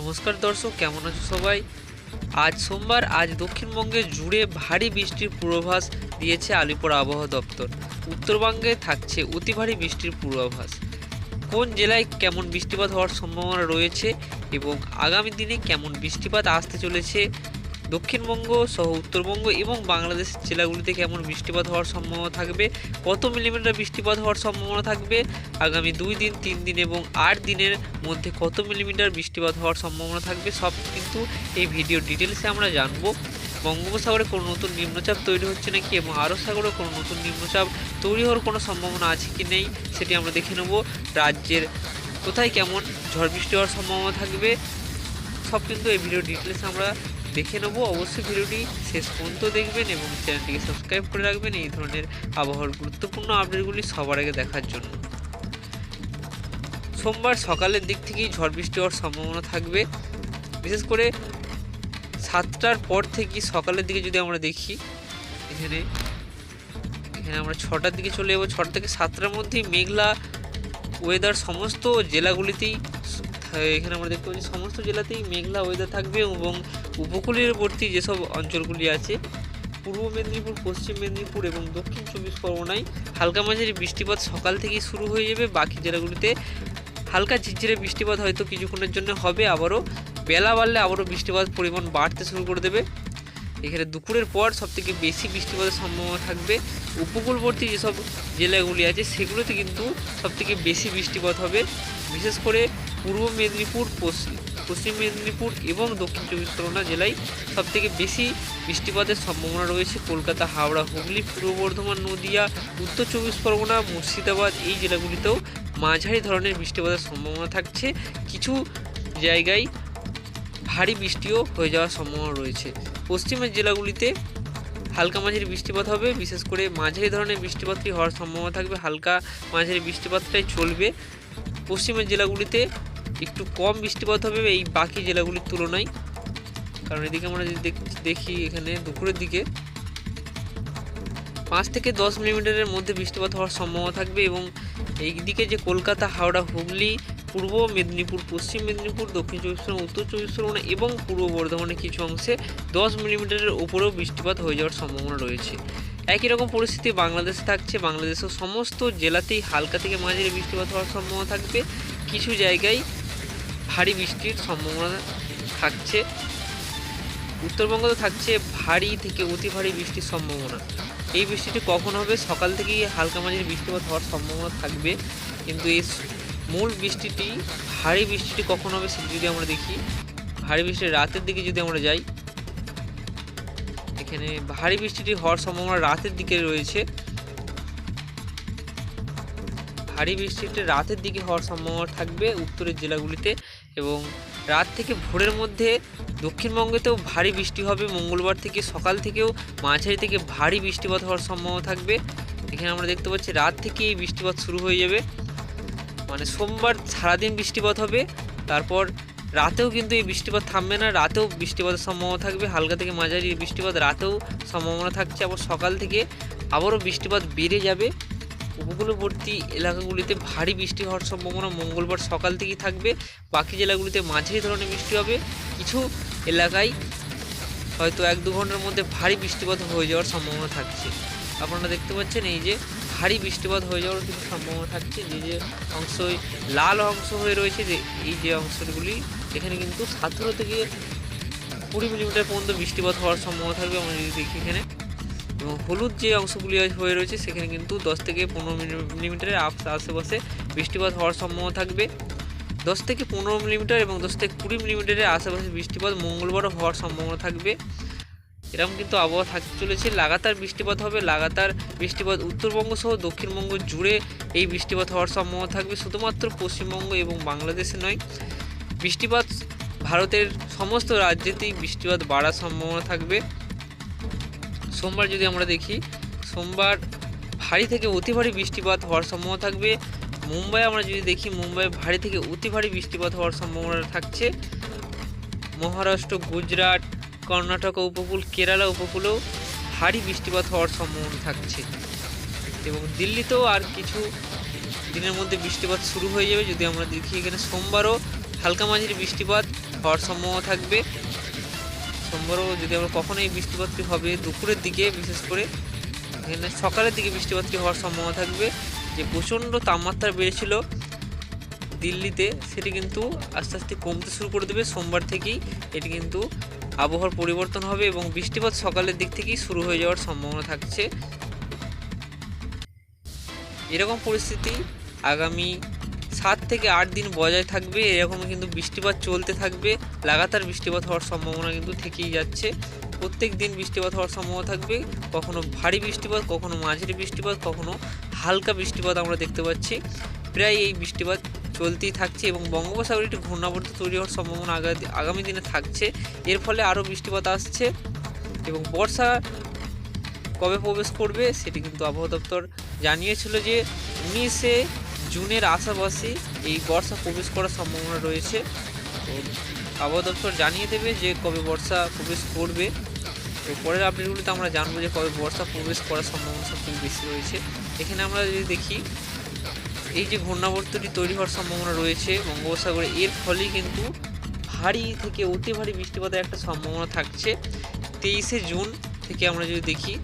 নমস্কার দর্শক, কেমন আছো সবাই? আজ সোমবার, আজ দক্ষিণবঙ্গে জুড়ে ভারী বৃষ্টির পূর্বাভাস দিয়েছে আলিপুর আবহাওয়া দপ্তর। উত্তরবঙ্গে থাকছে অতি ভারী বৃষ্টির পূর্বাভাস। কোন জেলায় কেমন বৃষ্টিপাত হওয়ার সম্ভাবনা রয়েছে এবং আগামী দিনে কেমন বৃষ্টিপাত আসতে চলেছে দক্ষিণবঙ্গ সহ উত্তরবঙ্গ এবং বাংলাদেশের জেলাগুলিতে কেমন বৃষ্টিপাত হওয়ার সম্ভাবনা থাকবে? কত মিলিমিটার বৃষ্টিপাত হওয়ার সম্ভাবনা থাকবে? আগামী দুই দিন, তিন দিন এবং আট দিনের মধ্যে কত মিলিমিটার বৃষ্টিপাত হওয়ার সম্ভাবনা থাকবে সব কিন্তু এই ভিডিও ডিটেলসে আমরা জানব। বঙ্গোপসাগরে কোনো নতুন নিম্নচাপ তৈরি হচ্ছে নাকি এবং আরব সাগরে কোনো নতুন নিম্নচাপ তৈরি হওয়ার কোনো সম্ভাবনা আছে কি নেই সেটি আমরা দেখে নেব। রাজ্যের কোথায় কেমন ঝড় বৃষ্টি হওয়ার সম্ভাবনা থাকবে? সব কিন্তু এই ভিডিও ডিটেলস আমরা দেখে নেব। অবশ্যই ভিডিওটি শেষ পর্যন্ত দেখবেন এবং চ্যানেলটিকে সাবস্ক্রাইব করে রাখবেন এই ধরনের আবহাওয়ার গুরুত্বপূর্ণ আপডেটগুলি সবার আগে দেখার জন্য। সোমবার সকালের দিক থেকেই ঝড় বৃষ্টি হওয়ার সম্ভাবনা থাকবে। বিশেষ করে সাতটার পর থেকে সকালের দিকে যদি আমরা দেখি, এখানে এখানে আমরা ছটার দিকে চলে যাব। ছটা থেকে সাতটার মধ্যেই মেঘলা ওয়েদার সমস্ত জেলাগুলিতেই এখানে আমরা দেখতে পাচ্ছি সমস্ত জেলাতেই মেঘলা ওয়েদার থাকবে এবং উপকূলীয়বর্তী যেসব অঞ্চলগুলি আছে, পূর্ব মেদিনীপুর, পশ্চিম মেদিনীপুর এবং দক্ষিণ চব্বিশ পরগনায় হালকা মাঝারি বৃষ্টিপাত সকাল থেকেই শুরু হয়ে যাবে। বাকি জেলাগুলিতে হালকা ঝিরঝিরে বৃষ্টিপাত হয়তো কিছুক্ষণের জন্য হবে, আবারও বেলা বাড়লে আবারও বৃষ্টিপাত পরিমাণ বাড়তে শুরু করে দেবে। এখানে দুপুরের পর সবথেকে বেশি বৃষ্টিপাতের সম্ভাবনা থাকবে। উপকূলবর্তী যেসব জেলাগুলি আছে, সেগুলোতে কিন্তু সবথেকে বেশি বৃষ্টিপাত হবে। বিশেষ করে পূর্ব মেদিনীপুর পশ্চিম মেদিনীপুর এবং দক্ষিণ চব্বিশ পরগনা জেলায় সবথেকে বেশি বৃষ্টিপাতের সম্ভাবনা রয়েছে। কলকাতা, হাওড়া, হুগলি, পূর্ব বর্ধমান, নদিয়া, উত্তর চব্বিশ পরগনা, মুর্শিদাবাদ এই জেলাগুলিতেও মাঝারি ধরনের বৃষ্টিপাতের সম্ভাবনা থাকছে। কিছু জায়গায় ভারী বৃষ্টিও হয়ে যাওয়ার সম্ভাবনা রয়েছে। পশ্চিমের জেলাগুলিতে হালকা মাঝারি বৃষ্টিপাত হবে, বিশেষ করে মাঝারি ধরনের বৃষ্টিপাতই হওয়ার সম্ভাবনা থাকবে। হালকা মাঝারি বৃষ্টিপাতটাই চলবে। পশ্চিমের জেলাগুলিতে একটু কম বৃষ্টিপাত হবে এই বাকি জেলাগুলির তুলনায়। কারণ এদিকে আমরা যদি দেখ- এখানে দুপুরের দিকে, পাঁচ থেকে দশ মিলিমিটারের মধ্যে বৃষ্টিপাত হওয়ার সম্ভাবনা থাকবে এবং এই দিকে যে কলকাতা, হাওড়া, হুগলি, পূর্ব মেদিনীপুর, পশ্চিম মেদিনীপুর, দক্ষিণ চব্বিশ পরগনা, উত্তর চব্বিশ পরগনা এবং পূর্ব বর্ধমানের কিছু অংশে দশ মিলিমিটারের উপরেও বৃষ্টিপাত হয়ে যাওয়ার সম্ভাবনা রয়েছে। একই রকম পরিস্থিতি বাংলাদেশে থাকছে। বাংলাদেশের সমস্ত জেলাতেই হালকা থেকে মাঝারি বৃষ্টিপাত হওয়ার সম্ভাবনা থাকবে। কিছু জায়গায় ভারী বৃষ্টির সম্ভাবনা থাকছে। উত্তরবঙ্গতে থাকছে ভারী থেকে অতি ভারী বৃষ্টির সম্ভাবনা। এই বৃষ্টিটি কখন হবে? সকাল থেকেই হালকা মাঝারি বৃষ্টিপাত হওয়ার সম্ভাবনা থাকবে। কিন্তু এই মূল বৃষ্টিটি, ভারী বৃষ্টিটি কখন হবে সেটি যদি আমরা দেখি, ভারী বৃষ্টি রাতের দিকে যদি আমরা যাই, এখানে ভারী বৃষ্টিটি হওয়ার সম্ভাবনা রাতের দিকে রয়েছে। ভারী বৃষ্টিটি রাতের দিকে হওয়ার সম্ভাবনা থাকবে উত্তরের জেলাগুলিতে। এবং রাত থেকে ভোরের মধ্যে দক্ষিণবঙ্গেতেও ভারী বৃষ্টি হবে। মঙ্গলবার থেকে সকাল থেকেও মাঝারি থেকে ভারী বৃষ্টিপাত হওয়ার সম্ভাবনা থাকবে। এখানে আমরা দেখতে পাচ্ছি রাত থেকে এই বৃষ্টিপাত শুরু হয়ে যাবে। মানে সোমবার সারাদিন বৃষ্টিপাত হবে, তারপর রাতেও কিন্তু এই বৃষ্টিপাত থামবে না, রাতেও বৃষ্টিপাতের সম্ভাবনা থাকবে। হালকা থেকে মাঝারি বৃষ্টিপাত রাতেও সম্ভাবনা থাকছে। আবার সকাল থেকে আবারও বৃষ্টিপাত বেড়ে যাবে। উপকূলবর্তী এলাকাগুলিতে ভারী বৃষ্টি হওয়ার সম্ভাবনা মঙ্গলবার সকাল থেকেই থাকবে। বাকি জেলাগুলিতে মাঝারি ধরনের বৃষ্টি হবে। কিছু এলাকায় হয়তো এক দু ঘণ্টার মধ্যে ভারী বৃষ্টিপাত হয়ে যাওয়ার সম্ভাবনা থাকছে। আপনারা দেখতে পাচ্ছেন এই যে ভারী বৃষ্টিপাত হয়ে যাওয়ার কিন্তু সম্ভাবনা থাকছে। যে যে অংশ লাল অংশ হয়ে রয়েছে, যে এই যে অংশগুলি, এখানে কিন্তু সতেরো থেকে কুড়ি মিলিমিটার পর্যন্ত বৃষ্টিপাত হওয়ার সম্ভাবনা থাকবে। আমরা যদি দেখি এখানে। এবং হলুদ যে অংশগুলি হয়ে রয়েছে, সেখানে কিন্তু দশ থেকে পনেরো মিলিমিটারের আশেপাশে বৃষ্টিপাত হওয়ার সম্ভাবনা থাকবে। দশ থেকে পনেরো মিলিমিটার এবং দশ থেকে কুড়ি মিলিমিটারের আশেপাশে বৃষ্টিপাত মঙ্গলবারও হওয়ার সম্ভাবনা থাকবে। এরকম কিন্তু আবহাওয়া থাকতে চলেছে। লাগাতার বৃষ্টিপাত হবে, লাগাতার বৃষ্টিপাত উত্তরবঙ্গ সহ দক্ষিণবঙ্গ জুড়ে এই বৃষ্টিপাত হওয়ার সম্ভাবনা থাকবে। শুধুমাত্র পশ্চিমবঙ্গ এবং বাংলাদেশে নয়, বৃষ্টিপাত ভারতের সমস্ত রাজ্যেতেই বৃষ্টিপাত বাড়ার সম্ভাবনা থাকবে। সোমবার যদি আমরা দেখি, সোমবার ভারী থেকে অতি ভারী বৃষ্টিপাত হওয়ার সম্ভাবনা থাকবে। মুম্বাই আমরা যদি দেখি, মুম্বাই ভারী থেকে অতি ভারী বৃষ্টিপাত হওয়ার সম্ভাবনা থাকছে। মহারাষ্ট্র, গুজরাট, কর্ণাটক উপকূল, কেরালা উপকূলেও ভারী বৃষ্টিপাত হওয়ার সম্ভাবনা থাকছে। এবং দিল্লিতেও আর কিছু দিনের মধ্যে বৃষ্টিপাত শুরু হয়ে যাবে। যদি আমরা দেখি এখানে সোমবারও হালকা মাঝারি বৃষ্টিপাত হওয়ার সম্ভাবনা থাকবে। সোমবারও যদি আমরা কখন এই বৃষ্টিপাতটি হবে দুপুরের দিকে, বিশেষ করে এখানে সকালের দিকে বৃষ্টিপাতটি হওয়ার সম্ভাবনা থাকবে। যে প্রচণ্ড তাপমাত্রা বেড়েছিল দিল্লিতে, সেটি কিন্তু আস্তে আস্তে কমতে শুরু করে দেবে। সোমবার থেকেই এটি কিন্তু আবহাওয়ার পরিবর্তন হবে এবং বৃষ্টিপাত সকালের দিক থেকেই শুরু হয়ে যাওয়ার সম্ভাবনা থাকছে। এরকম পরিস্থিতি আগামী সাত থেকে আট দিন বজায় থাকবে, এরকম কিন্তু বৃষ্টিপাত চলতে থাকবে। লাগাতার বৃষ্টিপাত হওয়ার সম্ভাবনা কিন্তু থেকেই যাচ্ছে। প্রত্যেক দিন বৃষ্টিপাত হওয়ার সম্ভাবনা থাকবে। কখনো ভারী বৃষ্টিপাত, কখনো মাঝারি বৃষ্টিপাত, কখনো হালকা বৃষ্টিপাত আমরা দেখতে পাচ্ছি। প্রায় এই বৃষ্টিপাত চলতেই থাকছে এবং বঙ্গোপসাগরে একটি ঘূর্ণাবর্ত তৈরি হওয়ার সম্ভাবনা আগা- আগামী দিনে থাকছে। এর ফলে আরও বৃষ্টিপাত আসছে এবং বর্ষা কবে প্রবেশ করবে সেটি কিন্তু আবহাওয়া দপ্তর জানিয়েছিল যে উনিশে জুনের আশাপাশি এই বর্ষা প্রবেশ করার সম্ভাবনা রয়েছে। তো আবহাওয়া দপ্তর জানিয়ে দেবে যে কবে বর্ষা প্রবেশ করবে। তো পরের আপডেটগুলিতে আমরা জানব যে কবে বর্ষা প্রবেশ করার সম্ভাবনা সবথেকে বেশি রয়েছে। এখানে আমরা যদি দেখি, এই যে ঘূর্ণাবর্তটি তৈরি হওয়ার সম্ভাবনা রয়েছে বঙ্গোপসাগরে, এর ফলেই কিন্তু ভারী থেকে অতি ভারী বৃষ্টিপাতের একটা সম্ভাবনা থাকছে। তেইশে জুন থেকে আমরা যদি দেখি,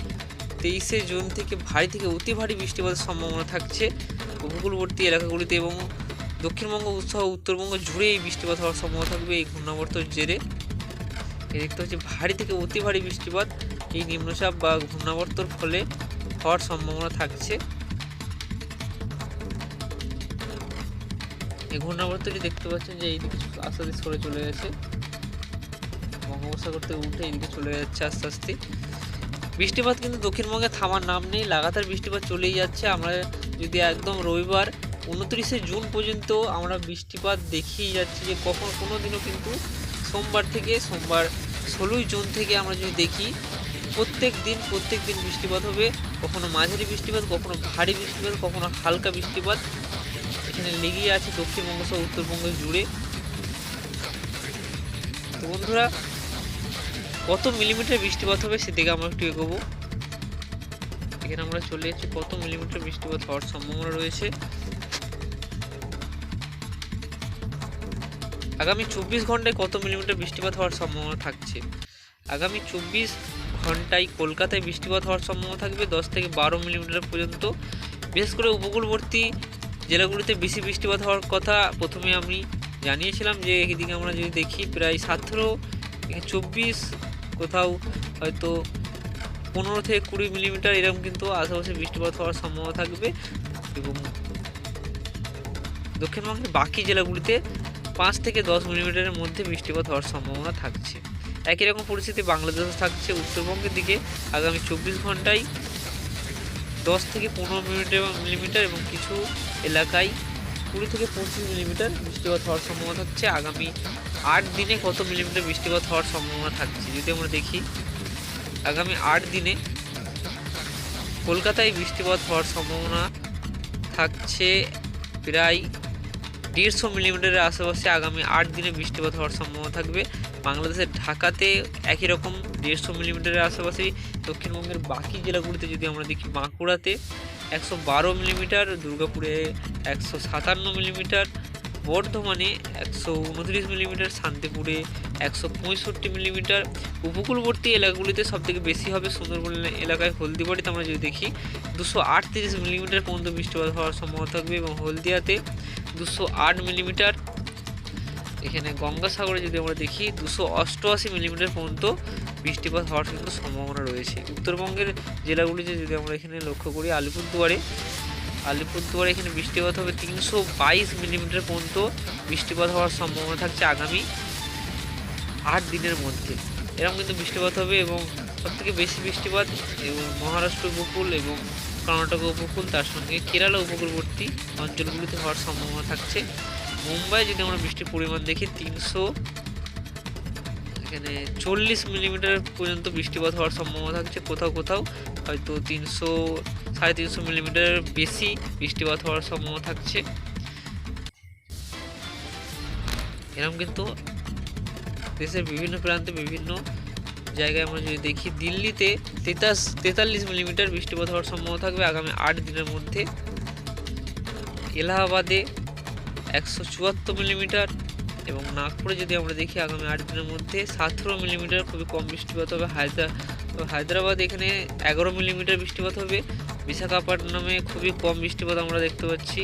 তেইশে জুন থেকে ভারী থেকে অতি ভারী বৃষ্টিপাতের সম্ভাবনা থাকছে। উপকূলবর্তী এলাকাগুলিতে এবং দক্ষিণবঙ্গ সহ উত্তরবঙ্গ জুড়ে এই বৃষ্টিপাত হওয়ার সম্ভাবনা থাকবে। এই ঘূর্ণাবর্তর জেরে দেখতে হচ্ছে ভারী থেকে অতি ভারী বৃষ্টিপাত। এই নিম্নচাপ বা ঘূর্ণাবর্তর ফলে হওয়ার সম্ভাবনা থাকছে। এই ঘূর্ণাবর্তটি দেখতে পাচ্ছেন যে এইদিকে আস্তে আস্তে সরে চলে গেছে। বঙ্গোপসাগর থেকে উঠে এইদিকে চলে যাচ্ছে আস্তে আস্তে। বৃষ্টিপাত কিন্তু দক্ষিণবঙ্গে থামার নাম নেই। লাগাতার বৃষ্টিপাত চলেই যাচ্ছে। আমরা যদি একদম রবিবার উনত্রিশে জুন পর্যন্ত আমরা বৃষ্টিপাত দেখিয়ে যাচ্ছি যে কখন কোনো দিনও কিন্তু সোমবার থেকে সোমবার ষোলোই জুন থেকে আমরা যদি দেখি, প্রত্যেক দিন প্রত্যেক দিন বৃষ্টিপাত হবে। কখনো মাঝারি বৃষ্টিপাত, কখনো ভারী বৃষ্টিপাত, কখনো হালকা বৃষ্টিপাত। এখানে লেগেই আছে দক্ষিণবঙ্গ সহ উত্তরবঙ্গ জুড়ে। বন্ধুরা, কত মিলিমিটার বৃষ্টিপাত হবে সেদিকে আমরা একটু এগোবো। এখানে আমরা চলে এসেছি। কত মিলিমিটার বৃষ্টিপাত হওয়ার সম্ভাবনা রয়েছে? আগামী চব্বিশ ঘন্টায় কত মিলিমিটার বৃষ্টিপাত হওয়ার সম্ভাবনা থাকছে? আগামী চব্বিশ ঘন্টায় কলকাতায় বৃষ্টিপাত হওয়ার সম্ভাবনা থাকবে, দশ থেকে বারো মিলিমিটার পর্যন্ত। বিশেষ করে উপকূলবর্তী জেলাগুলিতে বেশি বৃষ্টিপাত হওয়ার কথা প্রথমে আমি জানিয়েছিলাম যে, এদিকে আমরা যদি দেখি, প্রায় সতেরো চব্বিশ কোথাও হয়তো পনেরো থেকে কুড়ি মিলিমিটার এরকম কিন্তু আশেপাশে বৃষ্টিপাত হওয়ার সম্ভাবনা থাকবে এবং দক্ষিণবঙ্গের বাকি জেলাগুলিতে পাঁচ থেকে দশ মিলিমিটারের মধ্যে বৃষ্টিপাত হওয়ার সম্ভাবনা থাকছে। একই রকম পরিস্থিতি বাংলাদেশে থাকছে। উত্তরবঙ্গের দিকে আগামী চব্বিশ ঘন্টায় দশ থেকে পনেরো মিলিমিটার মিলিমিটার এবং কিছু এলাকায় কুড়ি থেকে পঁচিশ মিলিমিটার বৃষ্টিপাত হওয়ার সম্ভাবনা থাকছে। আগামী আট দিনে কত মিলিমিটার বৃষ্টিপাত হওয়ার সম্ভাবনা থাকছে, যদি আমরা দেখি। আগামী আট দিনে কলকাতায় বৃষ্টিপাত হওয়ার সম্ভাবনা থাকছে প্রায় দেড়শো মিলিমিটারের আশেপাশে আগামী আট দিনে বৃষ্টিপাত হওয়ার সম্ভাবনা থাকবে। বাংলাদেশের ঢাকাতে একই রকম দেড়শো মিলিমিটারের আশেপাশেই দক্ষিণবঙ্গের বাকি জেলাগুলিতে যদি আমরা দেখি, বাঁকুড়াতে একশো বারো মিলিমিটার, দুর্গাপুরে একশো সাতান্ন মিলিমিটার, বর্ধমানে একশো উনত্রিশ মিলিমিটার, শান্তিপুরে একশো পঁয়ষট্টি মিলিমিটার উপকূলবর্তী এলাকাগুলিতে সবথেকে বেশি হবে সুন্দরবন এলাকায় হলদিবাড়িতে আমরা যদি দেখি, দুশো আটত্রিশ মিলিমিটার পর্যন্ত বৃষ্টিপাত হওয়ার সম্ভাবনা থাকবে এবং হলদিয়াতে দুশো আট মিলিমিটার। এখানে গঙ্গাসাগরে যদি আমরা দেখি, দুশো অষ্টআশি মিলিমিটার পর্যন্ত বৃষ্টিপাত হওয়ার কিন্তু সম্ভাবনা রয়েছে। উত্তরবঙ্গের জেলাগুলিতে যদি আমরা এখানে লক্ষ্য করি, আলিপুরদুয়ারে আলিপুরদুয়ারে এখানে বৃষ্টিপাত হবে তিনশো বাইশ মিলিমিটার পর্যন্ত বৃষ্টিপাত হওয়ার সম্ভাবনা থাকছে আগামী আট দিনের মধ্যে। এরকম কিন্তু বৃষ্টিপাত হবে এবং সবথেকে বেশি বৃষ্টিপাত এবং মহারাষ্ট্র উপকূল এবং কর্ণাটক উপকূল, তার সঙ্গে কেরালা উপকূলবর্তী অঞ্চলগুলিতে হওয়ার সম্ভাবনা থাকছে। মুম্বাই যদি আমরা বৃষ্টির পরিমাণ দেখি, তিনশো এখানে চল্লিশ মিলিমিটার পর্যন্ত বৃষ্টিপাত হওয়ার সম্ভাবনা থাকছে। কোথাও কোথাও হয়তো তিনশো, সাড়ে তিনশো মিলিমিটার বেশি বৃষ্টিপাত হওয়ার সম্ভাবনা থাকছে। এরকম কিন্তু দেশের বিভিন্ন প্রান্তে বিভিন্ন জায়গায় আমরা যদি দেখি, দিল্লিতে তেতাশ, তেতাল্লিশ মিলিমিটার বৃষ্টিপাত হওয়ার সম্ভাবনা থাকবে আগামী আট দিনের মধ্যে। এলাহাবাদে একশো চুয়াত্তর মিলিমিটার এবং নাগপুরে যদি আমরা দেখি, আগামী আট দিনের মধ্যে সতেরো মিলিমিটার খুবই কম বৃষ্টিপাত হবে। হায়দ্রা হায়দ্রাবাদ এখানে এগারো মিলিমিটার বৃষ্টিপাত হবে। বিশাখাপট্টনমে খুবই কম বৃষ্টিপাত আমরা দেখতে পাচ্ছি।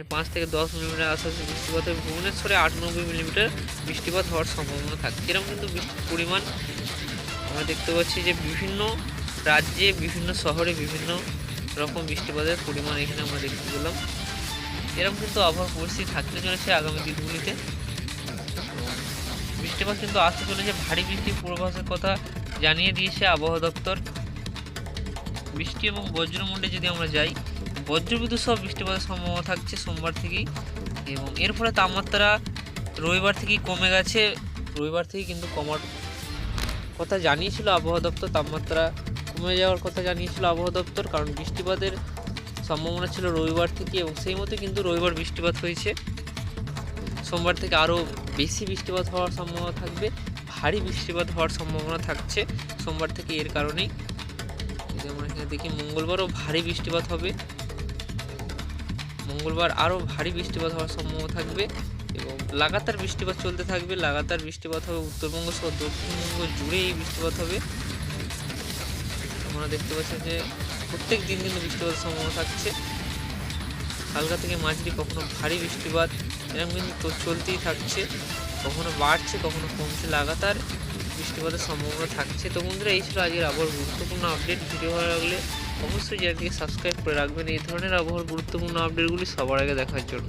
এখানে পাঁচ থেকে দশ মিলিমিটার আশেপাশে বৃষ্টিপাত হবে ভুবনেশ্বরে আট নব্বই মিলিমিটার বৃষ্টিপাত হওয়ার সম্ভাবনা থাকে। এরকম কিন্তু বৃষ্টির পরিমাণ আমরা দেখতে পাচ্ছি যে বিভিন্ন রাজ্যে, বিভিন্ন শহরে বিভিন্ন রকম বৃষ্টিপাতের পরিমাণ এখানে আমরা দেখতে পেলাম। এরকম কিন্তু আবহাওয়া পরিস্থিতি থাকতে চলেছে আগামী দিনগুলিতে। বৃষ্টিপাত কিন্তু আসতে চলেছে, ভারী বৃষ্টির পূর্বাভাসের কথা জানিয়ে দিয়েছে আবহাওয়া দপ্তর। বৃষ্টি এবং বজ্রমুণ্ডে যদি আমরা যাই বজ্রবিদ্যুৎ সহ বৃষ্টিপাতের সম্ভাবনা থাকছে সোমবার থেকেই। এবং এর ফলে তাপমাত্রা রবিবার থেকেই কমে গেছে। রবিবার থেকেই কিন্তু কমার কথা জানিয়েছিল আবহাওয়া দপ্তর, তাপমাত্রা কমে যাওয়ার কথা জানিয়েছিল আবহাওয়া দপ্তর, কারণ বৃষ্টিপাতের সম্ভাবনা ছিল রবিবার থেকে এবং সেই মতো কিন্তু রবিবার বৃষ্টিপাত হয়েছে। সোমবার থেকে আরও বেশি বৃষ্টিপাত হওয়ার সম্ভাবনা থাকবে, ভারী বৃষ্টিপাত হওয়ার সম্ভাবনা থাকছে সোমবার থেকে এর কারণেই। আমরা এখানে দেখি, মঙ্গলবারও ভারী বৃষ্টিপাত হবে। মঙ্গলবার আরও ভারী বৃষ্টিপাত হওয়ার সম্ভাবনা থাকবে এবং লাগাতার বৃষ্টিপাত চলতে থাকবে। লাগাতার বৃষ্টিপাত হবে উত্তরবঙ্গ সহ দক্ষিণবঙ্গ জুড়ে এই বৃষ্টিপাত হবে। আমরা দেখতে পাচ্ছি যে প্রত্যেক দিন কিন্তু বৃষ্টিপাতের সম্ভাবনা থাকছে। হালকা থেকে মাঝারি কখনো ভারী বৃষ্টিপাত, এরকম কিন্তু চলতেই থাকছে। কখনো বাড়ছে, কখনো কমছে, লাগাতার বৃষ্টিপাতের সম্ভাবনা থাকছে। তো বন্ধুরা, এই ছিল আজকের আবহাওয়ার গুরুত্বপূর্ণ আপডেট ভিডিও ভালো লাগলে অবশ্যই জানিয়ে সাবস্ক্রাইব করে রাখবেন। এই ধরনের আবহাওয়ার গুরুত্বপূর্ণ আপডেটগুলি সবার আগে দেখার জন্য।